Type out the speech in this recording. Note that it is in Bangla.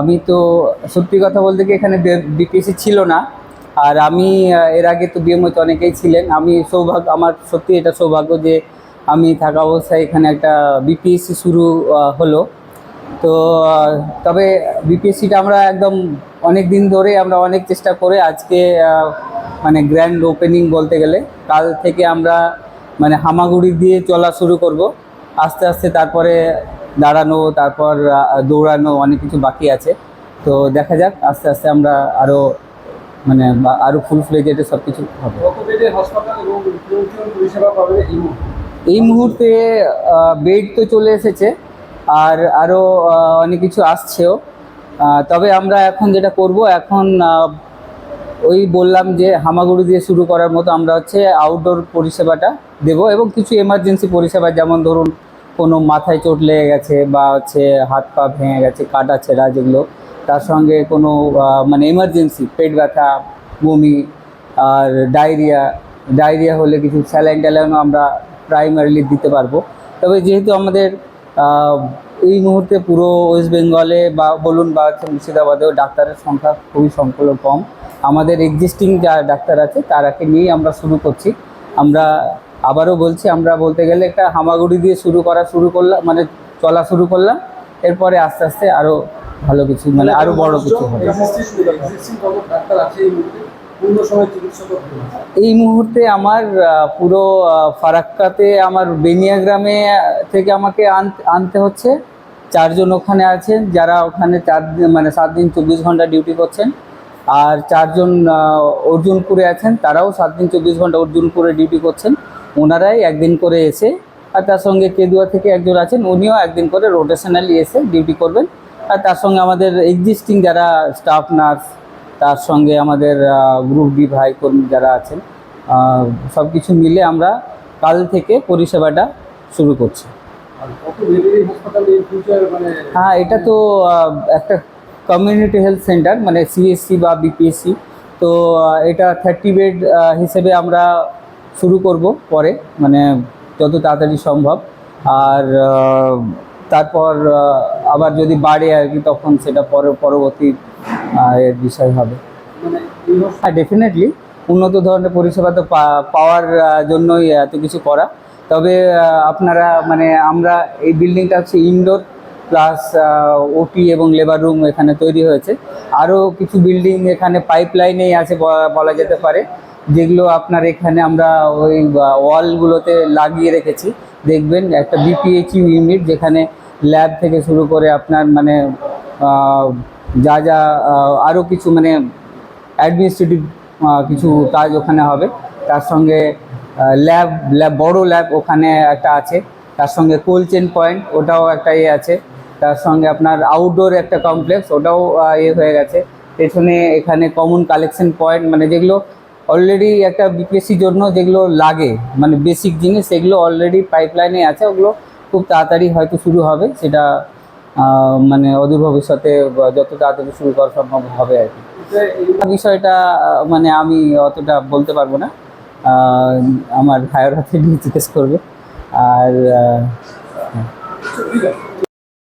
আমি তো সত্যি কথা বলতে কি এখানে বিপিএসসি ছিল না। আর আমি এর আগে তো বিএমওতে অনেকেই ছিলেন। আমি সৌভাগ্য, আমার সত্যি এটা সৌভাগ্য যে আমি থাকা অবস্থায় এখানে একটা বিপিএসসি শুরু হলো। তো তবে বিপিএসসিটা আমরা একদম অনেক দিন ধরে আমরা অনেক চেষ্টা করে আজকে মানে গ্র্যান্ড ওপেনিং বলতে গেলে, কাল থেকে আমরা মানে হামাগুড়ি দিয়ে চলা শুরু করব। আস্তে আস্তে তারপরে দাঁড়ানো তারপর দৌড়ানো অনেক কিছু বাকি আছে। তো দেখা যাক আস্তে আস্তে আমরা আরও মানে আরও ফুল ফ্লেজেডে সব কিছু হবে। এই মুহূর্তে? বেড তো চলে এসেছে আর আরও অনেক কিছু আসছেও। তবে আমরা এখন যেটা করব এখন ওই বললাম যে হামাগুড়ি দিয়ে শুরু করার মতো আমরা হচ্ছে আউটডোর পরিষেবাটা দেব এবং কিছু এমার্জেন্সি পরিষেবা যেমন ধরুন কোনো মাথায় চোট লেগে গেছে বা হচ্ছে হাত পা ভেঙে গেছে, কাটা ছেঁড়া যেগুলো, তার সঙ্গে কোনো মানে এমার্জেন্সি পেট ব্যথা, বমি আর ডায়রিয়া ডায়রিয়া হলে কিছু স্যালাইন ট্যালাইনও আমরা প্রাইমারিলি দিতে পারব। তবে যেহেতু আমাদের এই মুহূর্তে পুরো ওয়েস্ট বেঙ্গলে বা বলুন বা হচ্ছে মুর্শিদাবাদেও ডাক্তারের সংখ্যা খুবই সংখ্যক কম, আমাদের এক্সিস্টিং যা ডাক্তার আছে তারাকে নিয়েই আমরা শুরু করছি। আমরা আবারও বলছি আমরা বলতে গেলে একটা হামাগুড়ি দিয়ে শুরু করা শুরু করলাম মানে চলা শুরু করলাম। এরপরে আস্তে আস্তে আরও ভালো কিছু মানে আরও বড় কিছু হবে। এই মুহূর্তে? আমার পুরো ফারাক্কাতে আমার বেনিয়া গ্রামে থেকে আমাকে আন- আনতে হচ্ছে। চারজন ওখানে আছেন যারা ওখানে চার দিন মানে সাত দিন চব্বিশ ঘণ্টা ডিউটি করছেন। আর চারজন অর্জুনপুরে আছেন তারাও সাত দিন চব্বিশ ঘণ্টা অর্জুনপুরে ডিউটি করছেন। ওনারাই একদিন করে এসে আর তার সঙ্গে কেদুয়া থেকে একজন আছেন উনিও একদিন করে রোটেশনালি এসে ডিউটি করবেন। আর তার সঙ্গে আমাদের এক্সিস্টিং যারা স্টাফ নার্স তার সঙ্গে আমাদের গ্রুপ ডি ভাই কর্মী যারা আছেন সব কিছু মিলে আমরা কাল থেকে পরিষেবাটা শুরু করছি। মানে হ্যাঁ এটা তো একটা কমিউনিটি হেলথ সেন্টার মানে সিএসসি বা বিপিএসসি তো এটা থার্টি বেড হিসেবে আমরা শুরু করব পরে মানে যত তাড়াতাড়ি সম্ভব। আর তারপর আবার যদি বাড়ে আর কি, তখন সেটা পর, পরবর্তী এর বিষয় হবে। হ্যাঁ ডেফিনেটলি উন্নত ধরনের পরিষেবা তো পাওয়ার জন্যই এত কিছু করা। তবে আপনারা মানে আমরা এই বিল্ডিংটা হচ্ছে ইনডোর প্লাস ওটি এবং লেবার রুম এখানে তৈরি হয়েছে। আরও কিছু বিল্ডিং এখানে পাইপ লাইনেই আছে বলা যেতে পারে। যেগুলো আপনার এখানে আমরা ওই ওয়ালগুলোতে লাগিয়ে রেখেছি। দেখবেন একটা বিপিএইচইউ ইউনিট যেখানে ল্যাব থেকে শুরু করে আপনার মানে যা যা আরও কিছু মানে অ্যাডমিনিস্ট্রেটিভ কিছু কাজ ওখানে হবে। তার সঙ্গে ল্যাব ল্যাব বড় ল্যাব ওখানে একটা আছে। তার সঙ্গে কোল্ড চেন পয়েন্ট ওটাও একটা ইয়ে আছে। তার সঙ্গে আপনার আউটডোর একটা কমপ্লেক্স ওটাও ইয়ে হয়ে গেছে। পেছনে এখানে কমন কালেকশন পয়েন্ট মানে যেগুলো অলরেডি একটা বিপিএসসির জন্য যেগুলো লাগে মানে বেসিক জিনিস, সেগুলো অলরেডি পাইপলাইনে আছে, ওগুলো খুব তাড়াতাড়ি হয়তো শুরু হবে, সেটা মানে অদূর ভবিষ্যতে যত তাড়াতাড়ি শুরু করা সম্ভব হবে আর কি। বিষয়টা মানে আমি অতটা বলতে পারব না আমার হায়ার হাতে নিয়ে জিজ্ঞেস করবে, আর আছে